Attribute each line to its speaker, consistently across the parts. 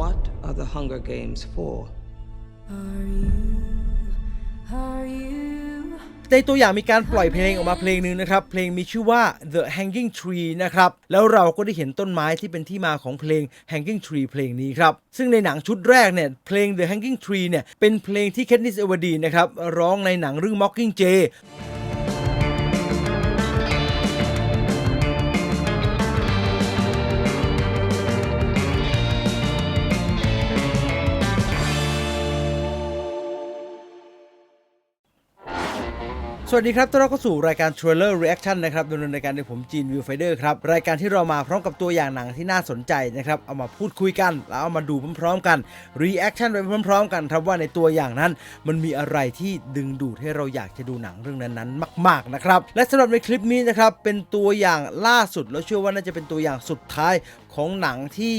Speaker 1: What are the Hunger Games for?
Speaker 2: Are you? Are you?
Speaker 3: ในตัวอย่างมีการปล่อยเพลงออกมาเพลงหนึ่งนะครับ เพลงมีชื่อว่า The Hanging Tree นะครับ แล้วเราก็ได้เห็นต้นไม้ที่เป็นที่มาของเพลง Hanging Tree เพลงนี้ครับ ซึ่งในหนังชุดแรกเนี่ย เพลง The Hanging Tree เนี่ย เป็นเพลงที่ Katniss Everdeen นะครับ ร้องในหนังเรื่อง Mockingjay วัสดีครับต้อนรับเข้าสู่รายการ Trailer Reaction นะครับดำเนินรายการโดยผมจีนวิวไฟเดอร์ครับ รายการที่เรามาพร้อมกับตัวอย่างหนังที่น่าสนใจนะครับ เอามาพูดคุยกัน แล้วเอามาดูพร้อมๆกัน Reaction ไปพร้อมๆกันครับว่าในตัวอย่างนั้น มันมีอะไรที่ดึงดูดให้เราอยากจะดูหนังเรื่องนั้นๆ มากๆนะครับ และสำหรับในคลิปนี้นะครับ เป็นตัวอย่างล่าสุด แล้วเชื่อว่าน่าจะเป็นตัวอย่างสุดท้ายของหนังที่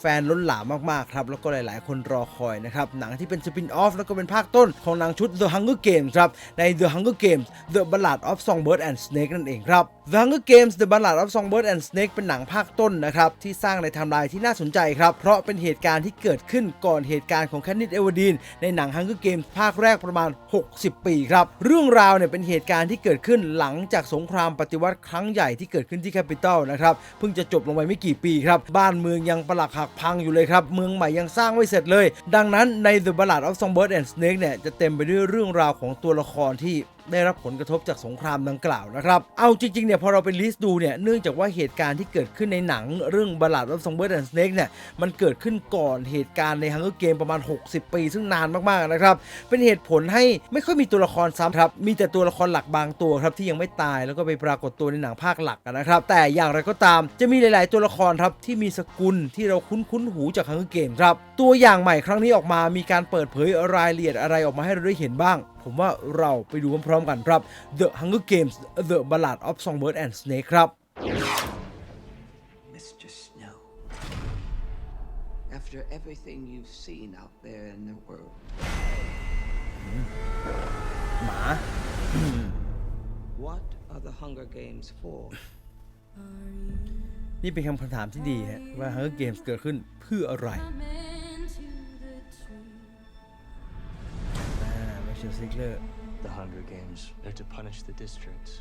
Speaker 3: แฟนล้นหลามมากๆครับแล้วก็หลาย ๆ คนรอคอยนะครับหนังที่เป็นสปินออฟแล้วก็เป็นภาคต้นของหนังชุด The Hunger Games ครับใน The Hunger Games The Ballad of Songbird and Snake นั่นเองครับ The Hunger Games The Ballad of Songbird and Snake เป็นหนังภาคต้นนะครับ ที่สร้างในไทม์ไลน์ที่น่าสนใจครับ เพราะเป็นเหตุการณ์ที่เกิดขึ้นก่อนเหตุการณ์ของแค n นิ s เอเวอร์ดีนในหนัง Hunger Games ภาคแรกประมาณ 60 ปีครับ เรื่องราวเนี่ยเป็นเหตุการณ์ที่เกิดขึ้นหลังจากสงครามปฏิวัติครั้งใหญ่ที่เกิดขึ้นที่แคปิตอลนะครับ เพิ่งจะจบลงไปไม่กี่ปีครับ บ้านเมืองยังปลักหักพังอยู่เลยครับ เมืองใหม่ยังสร้างไม่เสร็จเลย ดังนั้นใน The Ballad of Songbird and Snake เนี่ยจะเต็มไปด้วยเรื่องราวของตัวละครที่ ได้รับผลกระทบจากสงครามดังกล่าวนะครับ เอาจริงๆเนี่ยพอเราไปลิสต์ดูเนี่ยเนื่องจากว่าเหตุการณ์ที่เกิดขึ้นในหนังเรื่องบ a ล a d of Songbird and Snake เนี่ยมันเกิดขึ้นก่อนเหตุการณ์ใน Hunger Game ประมาณ 60 ปี ซึ่งนานมากๆนะครับ เป็นเหตุผลให้ไม่ค่อยมีตัวละครซ้ำครับมีแต่ตัวละครหลักบางตัวครับที่ยังไม่ตายแล้วก็ไปปรากฏตัวในหนังภาคหลักนะครับแต่อย่างไรก็ตามจะมีหลาย ๆ ตัวละครครับที่มีสกุลที่เราคุ้นๆหูจาก Hunger Game ครับตัวอย่างใหม่ครั้งนี้ออกมามีการเปิดเผยรายละเอียดอะไรออกมาให้เราได้เห็นบ้าง ผมว่าเราไปดูพร้อมๆกันครับ The Hunger Games The Ballad of Songbird and Snake ครับ
Speaker 1: Mr. Snow. After everything you've seen out there in the world,
Speaker 3: หมา
Speaker 1: what are the Hunger Games for?
Speaker 3: นี่เป็นคำถามที่ดีฮะว่า Hunger Games เกิดขึ้นเพื่ออะไร
Speaker 2: I'm into the tree.
Speaker 3: อ่าไม่ใช่ซิกเลอร์
Speaker 4: The Hunger Games. They're to punish the districts.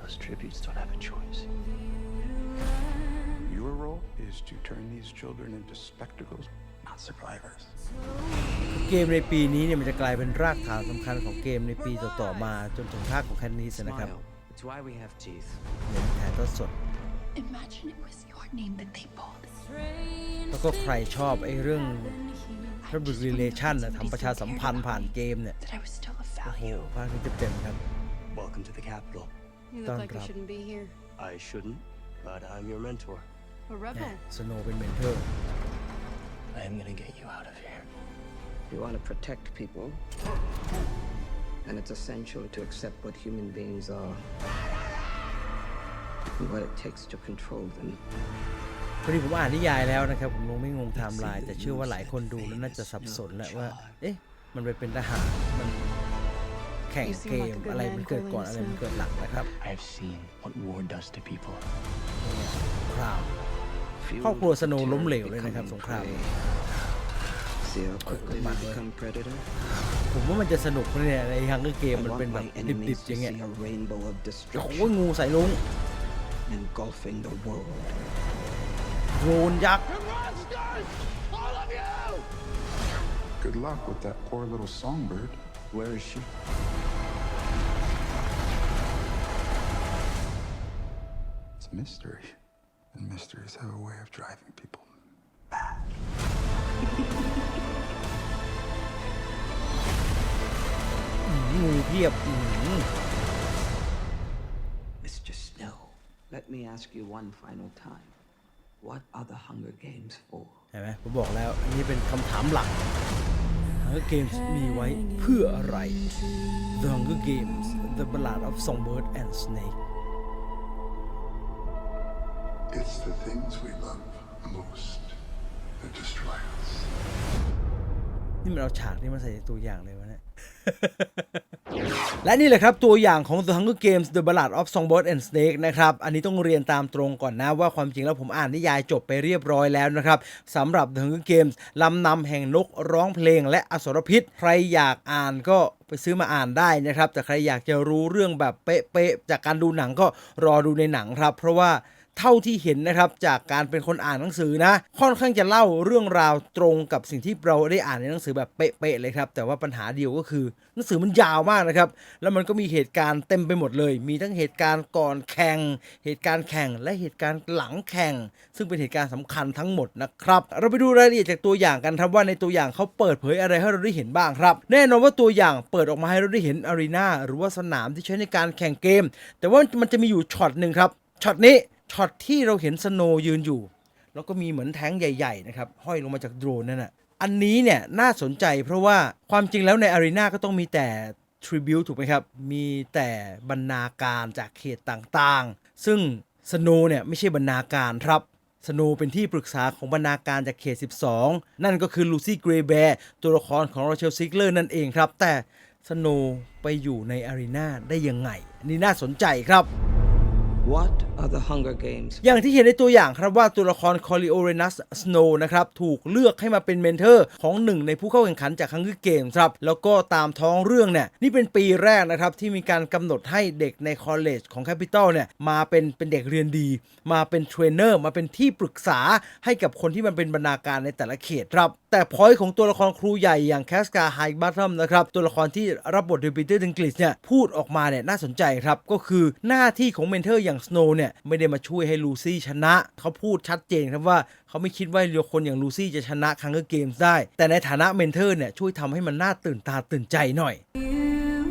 Speaker 4: Those tributes don't have a choice.
Speaker 5: Your role is to turn these children into spectacles, not survivors.
Speaker 3: เกมในปีนี้เนี่ยมันจะกลายเป็นรากฐานสำคัญของเกมในปีต่อๆมาจนถึงภาคของแคนนิสนะครับ
Speaker 1: Smile. It's why we have teeth.
Speaker 3: เหมือนถ่ายทอดสด
Speaker 6: Imagine it was your name that they pulled.
Speaker 2: Strange
Speaker 3: แล้วก็ใครชอบไอ้เรื่อง
Speaker 2: here.
Speaker 3: Public Relation นะทำประชาสัมพันธ์ผ่านเกมเนี่ย
Speaker 6: That I was still of
Speaker 3: โอ้โห
Speaker 6: value.
Speaker 3: ภาคนี้เต็มๆครับ
Speaker 4: Welcome to the capital.
Speaker 7: You
Speaker 3: Don't
Speaker 7: look like you
Speaker 3: drop.
Speaker 7: shouldn't be here.
Speaker 4: I shouldn't, but I'm your mentor.
Speaker 7: A rebel.
Speaker 3: สโนเป็นเมนเทอร์
Speaker 4: I am gonna get you out of here.
Speaker 1: You want to protect people, and it's essential to accept what human beings are and what it takes to control them.
Speaker 3: พอดีผมอ่านนิยายแล้วนะครับ ผมลงไม่งงไทม์ไลน์แต่เชื่อว่าหลายคนดูแล้วน่าจะสับสนแหละว่า เอ๊ะ มันไปเป็นทหารมัน แข่งเกมอะไรมันเกิดก่อนอะไรมันเกิดหลังนะครับ
Speaker 4: I have seen what war does to people.
Speaker 3: คราว
Speaker 1: Few
Speaker 3: ครอบครัวสโน
Speaker 1: become
Speaker 3: ล้มเหลวเลยนะครับสงคราม
Speaker 1: prey. See how quickly
Speaker 3: man,
Speaker 1: we
Speaker 3: boy.
Speaker 1: become predator?
Speaker 3: ผมว่ามันจะสนุกนะเนี่ยในฮังเกอร์เกม
Speaker 1: I
Speaker 3: มันเป็น
Speaker 1: want
Speaker 3: แบบ
Speaker 1: my
Speaker 3: ดิ
Speaker 1: enemies
Speaker 3: บๆ
Speaker 1: to
Speaker 3: อย่างเงี้ย
Speaker 1: see a rainbow of
Speaker 3: โอ้โห
Speaker 1: destruction
Speaker 3: งูใส่ลุง
Speaker 1: engulfing the world.
Speaker 3: โดรนยักษ์
Speaker 5: Good luck with that poor little songbird.
Speaker 4: Where is she?
Speaker 5: It's a mystery. And mysteries have a way of driving people
Speaker 3: งูเพียบอื้อหือ
Speaker 1: Mr. Snow, let me ask you one final time. What are the Hunger Games for?
Speaker 3: เห็นไหมผมบอกแล้ว อันนี้เป็นคำถามหลัก Hunger Games มีไว้เพื่ออะไร The Hunger Games The Ballad of Songbird and Snake
Speaker 5: It's the things we love most that destroy us.
Speaker 3: นี่มันเอาฉากนี้มาใส่ในตัวอย่างเลยวะเนี่ย และนี่แหละครับ ตัวอย่างของ The Hunger Games The Ballad of Songbird and Snake นะครับ อันนี้ต้องเรียนตามตรงก่อนนะ ว่าความจริงแล้วผมอ่านนิยายจบไปเรียบร้อยแล้วนะครับสำหรับ The Hunger Games ลำนำแห่งนกร้องเพลงและอสรพิษ ใครอยากอ่านก็ไปซื้อมาอ่านได้นะครับ แต่ใครอยากจะรู้เรื่องแบบเป๊ะๆจากการดูหนังก็รอดูในหนังครับ เพราะว่า เท่าที่เห็นนะครับจากการเป็นคนอ่านหนังสือนะ ค่อนข้างจะเล่าเรื่องราวตรงกับสิ่งที่เราได้อ่านในหนังสือแบบเป๊ะๆเลยครับแต่ว่าปัญหาเดียวก็คือหนังสือมันยาวมากนะครับแล้วมันก็มีเหตุการณ์เต็มไปหมดเลย มีทั้งเหตุการณ์ก่อนแข่ง เหตุการณ์แข่งและเหตุการณ์หลังแข่ง ซึ่งเป็นเหตุการณ์สำคัญทั้งหมดนะครับเราไปดูรายละเอียดจากตัวอย่างกันครับว่าในตัวอย่างเขาเปิดเผยอะไรให้เราได้เห็นบ้างครับ แน่นอนว่าตัวอย่างเปิดออกมาให้เราได้เห็นอารีนาหรือว่าสนามที่ใช้ในการแข่งเกม แต่ว่ามันจะมีอยู่ช็อตหนึ่งครับช็อตนี้ ช็อตที่เราเห็นสโนยืนอยู่ แล้วก็มีเหมือนแท้งใหญ่ๆนะครับห้อยลงมาจากโดรนนั่นน่ะอันนี้เนี่ยน่าสนใจเพราะว่าความจริงแล้วในอารีนาก็ต้องมีแต่ทริบิวถูกไหมครับ มีแต่บรรณาการจากเขตต่างๆ ซึ่งสโนเนี่ยไม่ใช่บรรณาการครับสโนเป็นที่ปรึกษาของบรรณาการจากเขต 12 นั่นก็คือลูซี่เกรย์แบร์ตัวละครของโรเชลซิกเลอร์นั่นเองครับ แต่สโนไปอยู่ในอารีนาได้ยังไง นี่น่าสนใจครับ
Speaker 1: What are the Hunger Games?
Speaker 3: อย่างที่เห็นในตัวอย่างครับว่าตัวละครคอริโอเรนัสสโนนะครับถูกเลือกให้มาเป็นเมนเทอร์ของหนึ่งในผู้เข้าแข่งขันจากฮัง g ก r เกมครับแล้วก็ตามท้องเรื่องเนี่ยนี่เป็นปีแรกนะครับที่มีการกำหนดให้เด็กในคอลเลจของแคปิตอลเนี่ยมาเป็นเป็นเด็กเรียนดี มาเป็นเทรนเนอร์มาเป็นที่ปรึกษาให้กับคนที่มันเป็นบรรณาการในแต่ละเขตครับ แต่พอยต์ของตัวละครครูใหญ่อย่างแคสกาไฮบัตทัมนะครับ ตัวละครที่รับบทโดยปีเตอร์ดิงกลิสเนี่ยพูดออกมาเนี่ยน่าสนใจครับ ก็คือหน้าที่ของเมนเทอร์อย่างสโนว์เนี่ยไม่ได้มาช่วยให้ลูซี่ชนะ เขาพูดชัดเจนครับว่าเขาไม่คิดว่าเรือคนอย่างลูซี่จะชนะคังเกอร์เกมส์ได้ แต่ในฐานะเมนเทอร์เนี่ยช่วยทำให้มันน่าตื่นตาตื่นใจหน่อย
Speaker 2: You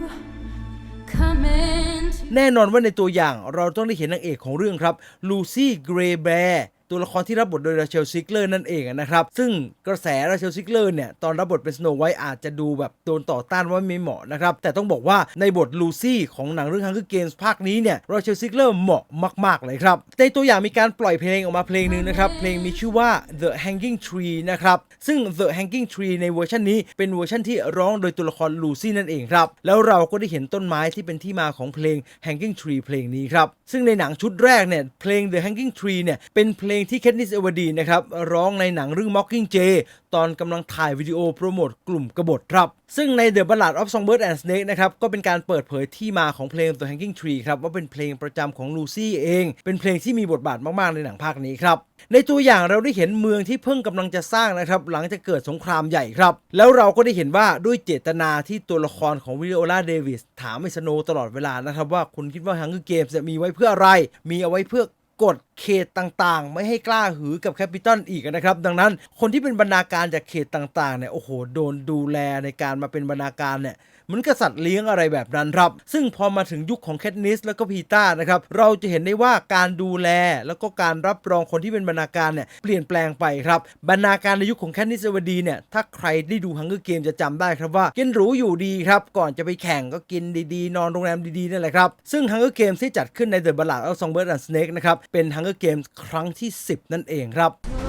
Speaker 2: come into
Speaker 3: แน่นอนว่าในตัวอย่างเราต้องได้เห็นนางเอกของเรื่องครับลูซี่เกรย์แบร์ ตัวละครที่รับบทโดยราเชลซิกเลอร์นั่นเองนะครับ ซึ่งกระแสราเชลซิกเลอร์เนี่ย ตอนรับบทเป็นสโนไวท์อาจจะดูแบบโดนต่อต้านว่าไม่เหมาะนะครับ แต่ต้องบอกว่าในบทลูซี่ของหนังเรื่อง Hunger Games ภาคนี้เนี่ยราเชลซิกเลอร์เหมาะมาก ๆ เลยครับ ในตัวอย่างมีการปล่อยเพลงออกมาเพลงหนึ่งนะครับ เพลงมีชื่อว่า The Hanging Tree นะครับ ซึ่ง The Hanging Tree ในเวอร์ชันนี้เป็นเวอร์ชันที่ร้องโดยตัวละครลูซี่นั่นเองครับ แล้วเราก็ได้เห็นต้นไม้ที่เป็นที่มาของเพลง Hanging Tree เพลงนี้ครับ ซึ่งในหนังชุดแรกเนี่ย เพลง The Hanging Tree เนี่ย เป็นเพลงที่แคทนิสเอวดีนะครับร้องในหนังเรื่อง Mockingjay ตอนกำลังถ่ายวิดีโอโปรโมทกลุ่มกบฏครับ ซึ่งใน The Ballad of Songbird and Snake นะครับก็เป็นการเปิดเผยที่มาของเพลง The Hanging Tree ครับว่าเป็นเพลงประจำของลูซี่เอง เป็นเพลงที่มีบทบาทมากๆในหนังภาคนี้ครับในตัวอย่างเราได้เห็นเมืองที่เพิ่งกำลังจะสร้างนะครับหลังจากเกิดสงครามใหญ่ครับ แล้วเราก็ได้เห็นว่าด้วยเจตนาที่ตัวละครของวิโอลาเดวิสถามไอสโนว์ตลอดเวลานะครับว่าคุณคิดว่า Hunger Games จะมีไว้เพื่ออะไร มีเอาไว้เพื่อ กฎเขตต่างๆ ไม่ให้กล้าหือกับแคปิตอลอีกนะครับ ดังนั้นคนที่เป็นบรรณาการจากเขตต่างๆเนี่ยโอ้โหโดนดูแลในการมาเป็นบรรณาการเนี่ย เหมือนกษัตริย์เลี้ยงอะไรแบบนั้นครับ ซึ่งพอมาถึงยุคของแคทนิสแล้วก็พีต้านะครับเราจะเห็นได้ว่าการดูแลแล้วก็การรับรองคนที่เป็นบรรณาการเนี่ยเปลี่ยนแปลงไปครับบรรณาการในยุคของแคทนิสเวดีเนี่ยถ้าใครได้ดูฮังเกอร์เกมจะจำได้ครับว่ากินหรูอยู่ดีครับก่อนจะไปแข่งก็กินดีๆ นอนโรงแรมดีๆนั่นแหละครับซึ่งฮังเกอร์เกมที่จัดขึ้นในเดอะบัลลาดเอาซองเบิร์ดแอนด์สเนกนะครับเป็นฮังเกอร์เกมครั้งที่ 10 นั่นเองครับ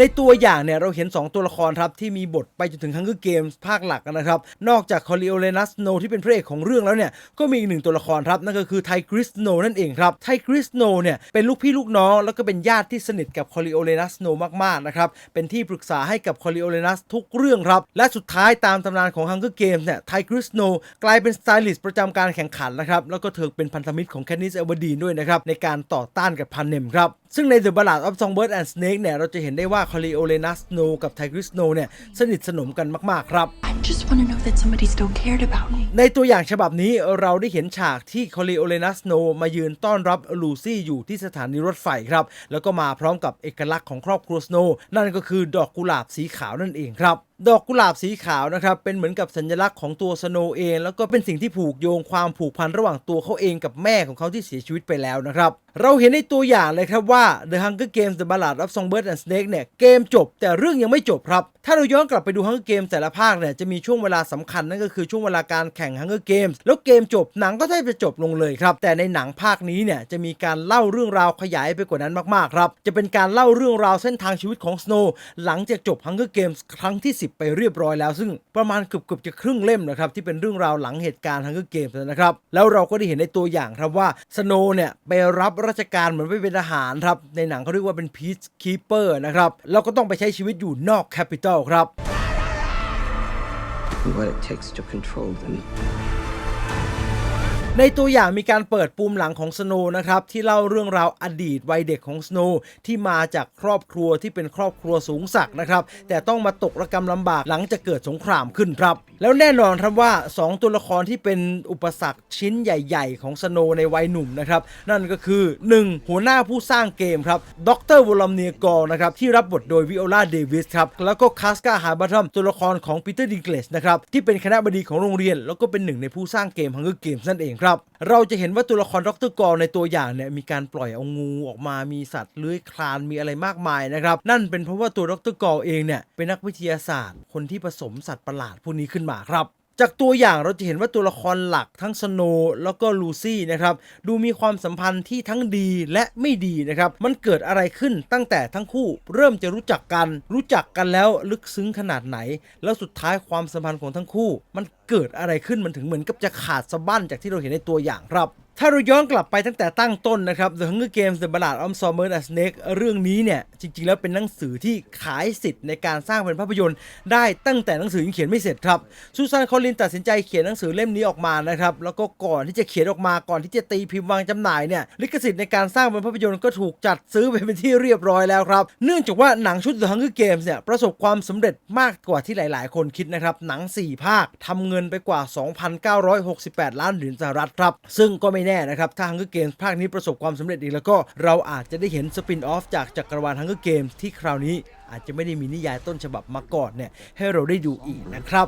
Speaker 3: ในตัวอย่างเนี่ยเราเห็น 2 ตัวละครครับที่มีบทไปจนถึง Hunger Games ภาคหลักนะครับ นอกจากคอริโอเลนัสโนที่เป็นพระเอกของเรื่องแล้วเนี่ยก็มีอีกหนึ่งตัวละครครับนั่นก็คือไทคริสโนนั่นเองครับไทคริสโนเนี่ยเป็นลูกพี่ลูกน้องแล้วก็เป็นญาติที่สนิทกับคอริโอเลนัสโนมากๆนะครับเป็นที่ปรึกษาให้กับคอริโอเลนัสทุกเรื่องครับและสุดท้ายตามตำนานของ Hunger Games เนี่ยไทคริสโนกลายเป็นสไตลิสต์ประจำการแข่งขันนะครับแล้วก็เธอเป็นพันธมิตรของแคทนิสเอเวอร์ดีนด้วยนะครับในการต่อต้านกับพันเนมครับซึ่งใน The Ballad of Songbird and Snake เนี่ยเราจะเห็นได้ว่าคอริโอเลนัสโนกับไทกริสโนเนี่ยสนิทสนมกันมาก ๆ ครับ
Speaker 6: I just want to know that somebody still cared about me.
Speaker 3: ในตัวอย่างฉบับนี้เราได้เห็นฉากที่คอริโอเลนัสโนมายืนต้อนรับลูซี่อยู่ที่สถานีรถไฟครับ แล้วก็มาพร้อมกับเอกลักษณ์ของครอบครัวสโนนั่นก็คือดอกกุหลาบสีขาวนั่นเองครับดอกกุหลาบสีขาวนะครับเป็นเหมือนกับสัญลักษณ์ของตัวสโนเอง แล้วก็เป็นสิ่งที่ผูกโยงความผูกพันระหว่างตัวเขาเองกับแม่ของเขาที่เสียชีวิตไปแล้วนะครับ เราเห็นในตัวอย่างเลยครับว่า The Hunger Games The Ballad of Songbird and Snake เนี่ยเกมจบแต่เรื่องยังไม่จบครับ ถ้าเราย้อนกลับไปดู Hunger Games แต่ละภาคเนี่ยจะมีช่วงเวลาสำคัญนั่นก็คือช่วงเวลาการแข่ง Hunger Games แล้วเกมจบหนังก็แทบจะจบลงเลยครับแต่ในหนังภาคนี้เนี่ยจะมีการเล่าเรื่องราวขยายไปกว่านั้นมากๆครับจะเป็นการเล่าเรื่องราวเส้นทางชีวิตของ Snow หลังจากจบ Hunger Games ครั้งที่10 20 ไปเรียบร้อยแล้ว ซึ่งประมาณเกือบเกือบจะครึ่งเล่มนะครับที่เป็นเรื่องราวหลังเหตุการณ์ Hunger Games นะครับแล้วเราก็ได้เห็นในตัวอย่างครับว่าสโนเนี่ยไปรับราชการเหมือนไปเป็นทหารครับในหนังเขาเรียกว่าเป็นพีชคีเปอร์นะครับแล้วก็ต้องไปใช้ชีวิตอยู่นอกแคปิตอลครับ
Speaker 1: what it takes to control them.
Speaker 3: ในตัวอย่างมีการเปิดปูมหลังของสโนนะครับที่เล่าเรื่องราวอดีตวัยเด็กของสโนที่มาจากครอบครัวที่เป็นครอบครัวสูงศักดิ์นะครับ แต่ต้องมาตกระกรรมลำบากหลังจากเกิดสงครามขึ้นครับ แล้วแน่นอนครับว่า 2 ตัวละครที่เป็นอุปสรรคชิ้นใหญ่ ๆ ของสโนในวัยหนุ่มนะครับ นั่นก็คือ 1. หัวหน้าผู้สร้างเกมครับดรวอลมเนียกอร์นะครับที่รับบทโดยวิโอลาเดวิสครับแล้วก็คาสกาฮาร์บัตทอมตัวละครของปีเตอร์ดิงเกลสนะครับที่เป็นคณะบดีของโรงเรียน แล้วก็เป็นหนึ่งในผู้สร้างเกม Hunger Games นั่นเองครับเราจะเห็นว่าตัวละครดรกอร์ในตัวอย่างเนี่ยมีการปล่อยเอางูออกมามีสัตว์เลื้อยคลานมีอะไรมากมายนะครับ นั่นเป็นเพราะว่าตัวดรกอร์เองเนี่ยเป็นนักวิทยาศาสตร์ คนที่ผสมสัตว์ประหลาดพวกนี้ขึ้นมาครับจากตัวอย่างเราจะเห็นว่าตัวละครหลักทั้งสโนว์แล้วก็ลูซี่นะครับดูมีความสัมพันธ์ที่ทั้งดีและไม่ดีนะครับ มันเกิดอะไรขึ้นตั้งแต่ทั้งคู่เริ่มจะรู้จักกัน รู้จักกันแล้วลึกซึ้งขนาดไหน แล้วสุดท้ายความสัมพันธ์ของทั้งคู่ มัน เกิดอะไรขึ้นมันถึงเหมือนกับจะขาดสะบั้นจากที่เราเห็นในตัวอย่างครับถ้าเราย้อนกลับไปตั้งแต่ตั้งต้นนะครับ The Hunger Games The Ballad of Songbird and Snake เรื่องนี้เนี่ย จริง ๆ แล้วเป็นหนังสือที่ขายสิทธิ์ในการสร้างเป็นภาพยนตร์ ได้ตั้งแต่หนังสือยังเขียนไม่เสร็จครับซูซานคอลินตัดสินใจเขียนหนังสือเล่มนี้ออกมานะครับ แล้วก็ก่อนที่จะเขียนออกมาก่อนที่จะตีพิมพ์วางจำหน่ายเนี่ยลิขสิทธิ์ในการสร้างเป็นภาพยนตร์ก็ถูกจัดซื้อไปเป็นที่เรียบร้อยแล้วครับเนื่องจากว่าหนังชุด The Hunger Games เนี่ยประสบความสำเร็จมากกว่าที่หลาย ๆ คนคิดนะครับหนัง 4 ภาคทำเงินินไปกว่า 2,968 ล้านเหรียญสหรัฐครับ ซึ่งก็ไม่แน่นะครับ ถ้า Hunger Games ภาคนี้ประสบความสำเร็จอีกแล้วก็เราอาจจะได้เห็นสปินออฟจากจักรวาล Hunger Games ที่คราวนี้อาจจะไม่ได้มีนิยายต้นฉบับมาก่อนเนี่ยให้เราได้ดูอีกนะครับ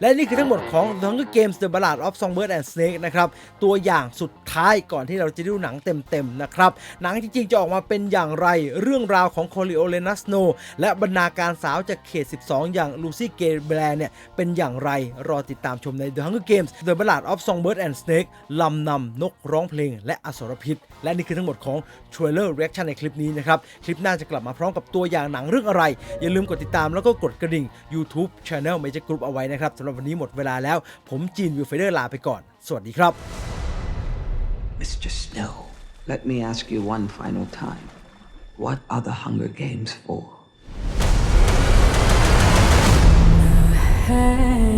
Speaker 3: และนี่คือทั้งหมดของ The Hunger Games The Ballad of Songbird and Snake นะครับ ตัวอย่างสุดท้ายก่อนที่เราจะดูหนังเต็มๆนะครับ หนังจริงๆ จะออกมาเป็นอย่างไรเรื่องราวของคอริโอเลนัสโนและบรรณาการสาวจากเขต 12 อย่างลูซี่เกเบรเนี่ย เป็นอย่างไรรอติดตามชมใน The Hunger Games The Ballad of Songbird and Snake ลำนำนกร้องเพลง และอสรพิษ และนี่คือทั้งหมดของ Trailer Reaction ในคลิปนี้นะครับคลิปหน้าจะกลับมาพร้อมกับตัวอย่างหนังเรื่องอะไร อย่าลืมกดติดตามแล้วก็กดกระดิ่ง YouTube Channel Major Group เอาไว้นะครับสำหรับวันนี้หมดเวลาแล้ว ผมจีนวิวเฟเดอร์ลาไปก่อน สวัสดีครับ
Speaker 1: Mr. Snow, let me ask you one final time. What are the Hunger Games for?
Speaker 5: Hey